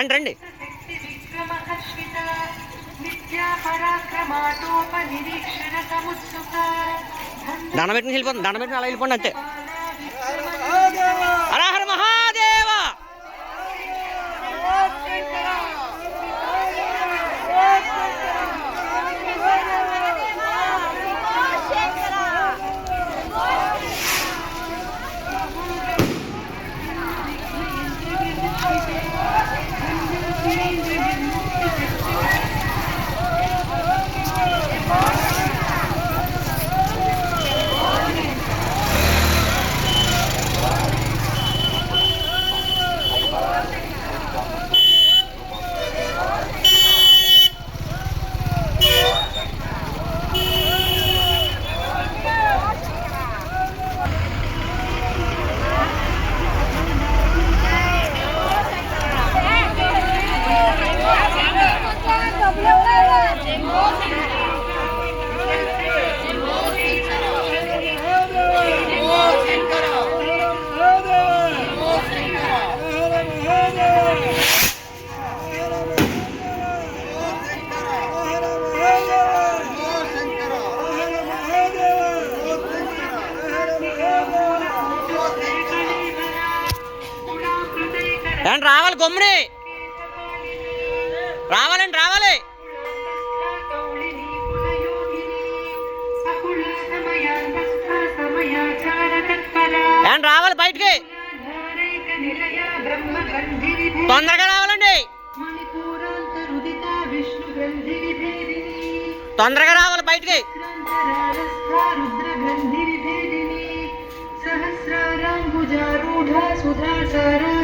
రండి రండి. శక్తి విక్రమహర్షిత విద్యా పరాక్రమాటోపనిరీక్షణ సముత్సుక దండం పెట్టిన వెళ్ళిపోతుంది దండం పెట్టిన అలా వెళ్ళిపోండి అంతే. change. ఏమండి రావాలి గమ్ముని. రావాలండి రావాలి. ఏమండి రావాలి బయటికి. తొందరగా రావాలండి. తొందరగా రావాలి బయటికి. सुधा सुधा सारा